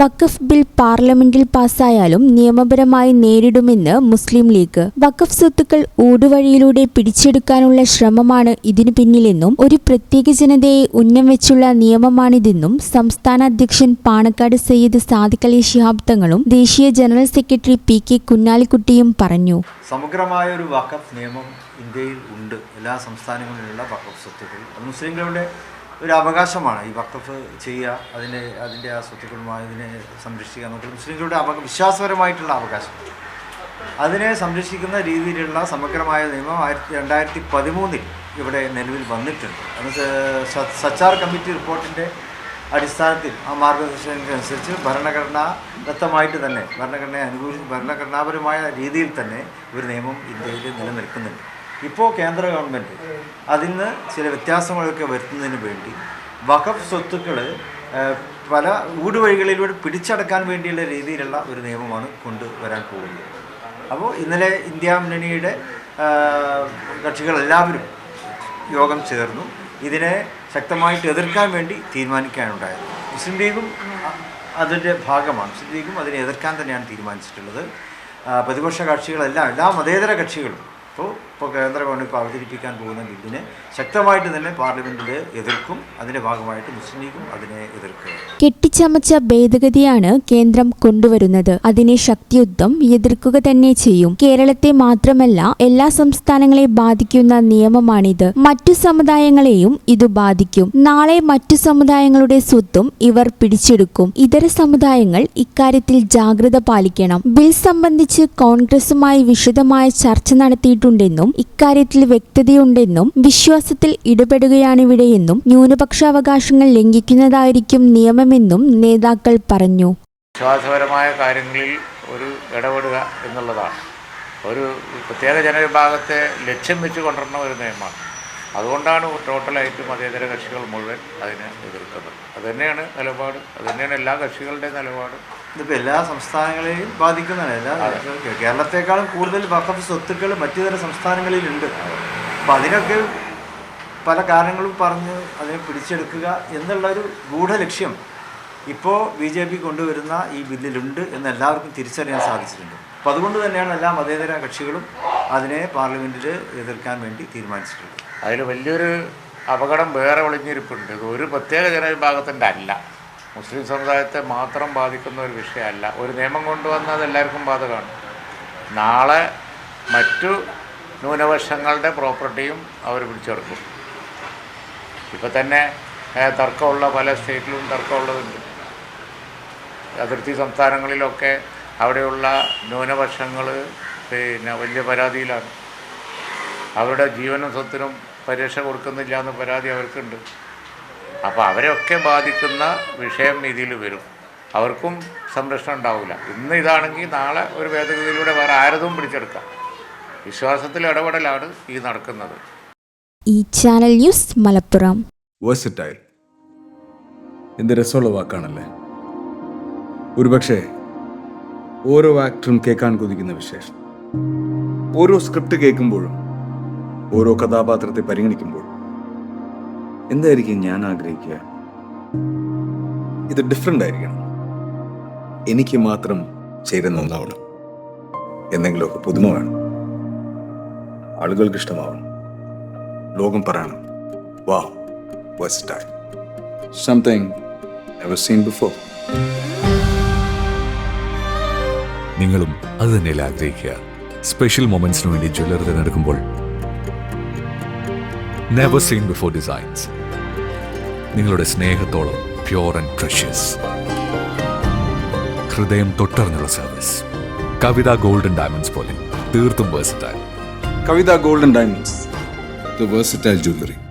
വഖഫ് bill പാർലമെന്റിൽ പാസ്സായാലും നിയമപരമായി നേരിടുമെന്ന് മുസ്ലിം ലീഗ്. വഖഫ് സ്വത്തുക്കൾ ഊടുവഴിയിലൂടെ പിടിച്ചെടുക്കാനുള്ള ശ്രമമാണ് ഇതിനു പിന്നിലെന്നും ഒരു പ്രത്യേക ജനതയെ ഉന്നം വെച്ചുള്ള നിയമമാണിതെന്നും സംസ്ഥാന അധ്യക്ഷൻ പാണക്കാട് സയ്യിദ് സാദിഖ് അലി ശിഹാബ് തങ്ങളും ദേശീയ ജനറൽ സെക്രട്ടറി പി കെ കുഞ്ഞാലിക്കുട്ടിയും പറഞ്ഞു. സമഗ്രമായ ഒരു വഖഫ് നിയമം ഇന്ത്യയിൽ ഉണ്ട്. എല്ലാ സംസ്ഥാനങ്ങളിലുള്ള വഖഫ് സ്വത്തുക്കൾ മുസ്ലിങ്ങളുടെ ഒരു അവകാശമാണ് ഈ വഖഫ് ചെയ്യുക അതിന്റെ അതിന്റെ ആ സ്വത്തുക്കളുമായി അതിനെ സംരക്ഷിക്കുക എന്നുള്ളത് മുസ്ലിങ്ങളുടെ അവ വിശ്വാസപരമായിട്ടുള്ള അവകാശം. അതിനെ സംരക്ഷിക്കുന്ന രീതിയിലുള്ള സമഗ്രമായ നിയമം ആയിരത്തി രണ്ടായിരത്തി പതിമൂന്നിൽ ഇവിടെ നിലവിൽ വന്നിട്ടുണ്ട്. അത് സച്ചാർ കമ്മിറ്റി റിപ്പോർട്ടിന്റെ അടിസ്ഥാനത്തിൽ ആ മാർഗനിർദ്ദേശങ്ങൾക്കനുസരിച്ച് ഭരണഘടനാ ദത്തമായിട്ട് തന്നെ ഭരണഘടനയെ അനുകൂലിച്ച് ഭരണഘടനാപരമായ രീതിയിൽ തന്നെ ഒരു നിയമം ഇന്ത്യയിൽ നിലനിൽക്കുന്നുണ്ട്. ഇപ്പോൾ കേന്ദ്ര ഗവൺമെന്റ് അതിൽ നിന്ന് ചില വ്യത്യാസങ്ങളൊക്കെ വരുത്തുന്നതിന് വേണ്ടി വഖഫ് സ്വത്തുക്കൾ പല ഊടുവഴികളിലൂടെ പിടിച്ചടക്കാൻ വേണ്ടിയുള്ള രീതിയിലുള്ള ഒരു നിയമമാണ് കൊണ്ടുവരാൻ പോകുന്നത്. അപ്പോൾ ഇന്നലെ ഇന്ത്യ മുന്നണിയുടെ കക്ഷികളെല്ലാവരും യോഗം ചേർന്നു. ഇതിനെ ശക്തമായിട്ട് എതിർക്കാൻ വേണ്ടി തീരുമാനിക്കാനുണ്ടായത്. മുസ്ലിം ലീഗും അതിന്റെ ഭാഗമാണ്. മുസ്ലിം ലീഗും അതിനെ എതിർക്കാൻ തന്നെയാണ് തീരുമാനിച്ചിട്ടുള്ളത്. പ്രതിപക്ഷ കക്ഷികളെല്ലാം എല്ലാ മതേതര കക്ഷികളും. ഇപ്പോൾ ഇപ്പോൾ കേന്ദ്ര ഗവൺമെന്റ് ഇപ്പോൾ അവതരിപ്പിക്കാൻ പോകുന്ന ബില്ലിനെ ശക്തമായിട്ട് തന്നെ പാർലമെന്റിൽ എതിർക്കും അതിന്റെ ഭാഗമായിട്ട് മുസ്ലിം ലീഗും അതിനെ എതിർക്കും. കെട്ടിച്ചമച്ച ഭേദഗതിയാണ് കേന്ദ്രം കൊണ്ടുവരുന്നത്. അതിനെ ശക്തിയുദ്ധം എതിർക്കുക തന്നെ ചെയ്യും. കേരളത്തെ മാത്രമല്ല എല്ലാ സംസ്ഥാനങ്ങളെ ബാധിക്കുന്ന നിയമമാണിത്. മറ്റു സമുദായങ്ങളെയും ഇത് ബാധിക്കും. നാളെ മറ്റു സമുദായങ്ങളുടെ സ്വത്തും ഇവർ പിടിച്ചെടുക്കും. ഇതര സമുദായങ്ങൾ ഇക്കാര്യത്തിൽ ജാഗ്രത പാലിക്കണം. ബിൽ സംബന്ധിച്ച് കോൺഗ്രസുമായി വിശദമായ ചർച്ച നടത്തിയിട്ടുണ്ടെന്നും ഇക്കാര്യത്തിൽ വ്യക്തതയുണ്ടെന്നും വിശ്വാസത്തിൽ ഇടപെടുകയാണിവിടെയെന്നും ന്യൂനപക്ഷാവകാശങ്ങൾ ലംഘിക്കുന്നതായിരിക്കും നിയമമെന്നും നേതാക്കൾ പറഞ്ഞു. വിശ്വാസപരമായ കാര്യങ്ങളിൽ ഒരു ഇടപെടുക എന്നുള്ളതാണ്. ഒരു പ്രത്യേക ജനവിഭാഗത്തെ ലക്ഷ്യം വെച്ച് കൊണ്ടുവരുന്ന ഒരു നിയമമാണ്. അതുകൊണ്ടാണ് ടോട്ടലായിട്ട് മതേതര കക്ഷികൾ മുഴുവൻ അതിനെ എതിർക്കുന്നത്. അതുതന്നെയാണ് നിലപാട്. അതുതന്നെയാണ് എല്ലാ കക്ഷികളുടെയും നിലപാട്. ഇതിപ്പോൾ എല്ലാ സംസ്ഥാനങ്ങളെയും ബാധിക്കുന്നതാണ്. എല്ലാ കേരളത്തെക്കാളും കൂടുതൽ വഖഫ് സ്വത്തുക്കൾ മറ്റു തര സംസ്ഥാനങ്ങളിലുണ്ട്. അപ്പം അതിനൊക്കെ പല കാരണങ്ങളും പറഞ്ഞ് അതിനെ പിടിച്ചെടുക്കുക എന്നുള്ള ഒരു ഗൂഢലക്ഷ്യം ഇപ്പോൾ ബി ജെ പി കൊണ്ടുവരുന്ന ഈ ബില്ലിലുണ്ട് എന്ന് എല്ലാവർക്കും തിരിച്ചറിയാൻ സാധിച്ചിട്ടുണ്ട്. അപ്പം അതുകൊണ്ട് തന്നെയാണ് എല്ലാ മതേതര കക്ഷികളും അതിനെ പാർലമെന്റിൽ എതിർക്കാൻ വേണ്ടി തീരുമാനിച്ചിട്ടുള്ളത്. അതിൽ വലിയൊരു അപകടം വേറെ ഒളിഞ്ഞിരിപ്പുണ്ട്. ഒരു പ്രത്യേക ജനവിഭാഗത്തിന്റെ അല്ല. മുസ്ലിം സമുദായത്തെ മാത്രം ബാധിക്കുന്ന ഒരു വിഷയമല്ല. ഒരു നിയമം കൊണ്ടുവന്നാൽ എല്ലാവർക്കും ബാധകമാണ്. നാളെ മറ്റു ന്യൂനപക്ഷങ്ങളുടെ പ്രോപ്പർട്ടിയും അവർ പിടിച്ചെടുക്കും. ഇപ്പം തന്നെ തർക്കമുള്ള പല സ്റ്റേറ്റിലും തർക്കമുള്ളതുണ്ട്. അതിർത്തി സംസ്ഥാനങ്ങളിലൊക്കെ അവിടെയുള്ള ന്യൂനപക്ഷങ്ങൾ പിന്നെ വലിയ പരാതിയിലാണ്. അവരുടെ ജീവനും സ്വത്തിനും പരീക്ഷ കൊടുക്കുന്നില്ല എന്ന് പരാതി അവർക്കുണ്ട്. അപ്പോൾ അവരെയൊക്കെ ബാധിക്കുന്ന വിഷയം ഇതിൽ വരും. അവർക്കും സംരക്ഷണം ഉണ്ടാവില്ല. ഇന്ന് ഇതാണെങ്കിൽ നാളെ ഒരു ഭേദഗതിയിലൂടെ വേറെ ആരതും പിടിച്ചെടുക്കാം. വിശ്വാസത്തിൽ ഇടപെടലാണ് ഈ നടക്കുന്നത്. ഈ ചാനൽ ന്യൂസ് മലപ്പുറം. വേഴ്സറ്റൈൽ എന്ത് രസമുള്ള വാക്കാണല്ലേ? ഒരുപക്ഷെ ഓരോ ആക്ടറും കേൾക്കാൻ കൊതിക്കുന്ന വിശേഷം. ഓരോ സ്ക്രിപ്റ്റ് കേൾക്കുമ്പോഴും ഓരോ കഥാപാത്രത്തെ പരിഗണിക്കുമ്പോഴും എന്തായിരിക്കും ഞാൻ ആഗ്രഹിക്കുക? ഇത് ഡിഫറെന്റ് ആയിരിക്കണം. എനിക്ക് മാത്രം ചേരുന്ന ഒന്നാവണം. എന്തെങ്കിലുമൊക്കെ പുതുമ വേണം. ആളുകൾക്ക് ഇഷ്ടമാവണം ലോകം പറയണം. വാ versatile. Something scene before. നിങ്ങളും അത് തന്നെയല്ല ആഗ്രഹിക്കുക. സ്പെഷ്യൽ മൊമെന്റ്സിന് വേണ്ടി ജ്വല്ലറി തിരഞ്ഞെടുക്കുമ്പോൾ നെവർ സീൻ ബിഫോർ ഡിസൈൻസ് നിങ്ങളുടെ സ്നേഹത്തോളം പ്യോർ ആൻഡ് പ്രഷ്യസ് ഹൃദയം തൊട്ടറിഞ്ഞുള്ള സർവീസ് കവിത ഗോൾഡൻ ഡയമണ്ട്സ് പോലെ തീർത്തും versatile Kavitha golden diamonds the versatile jewelry.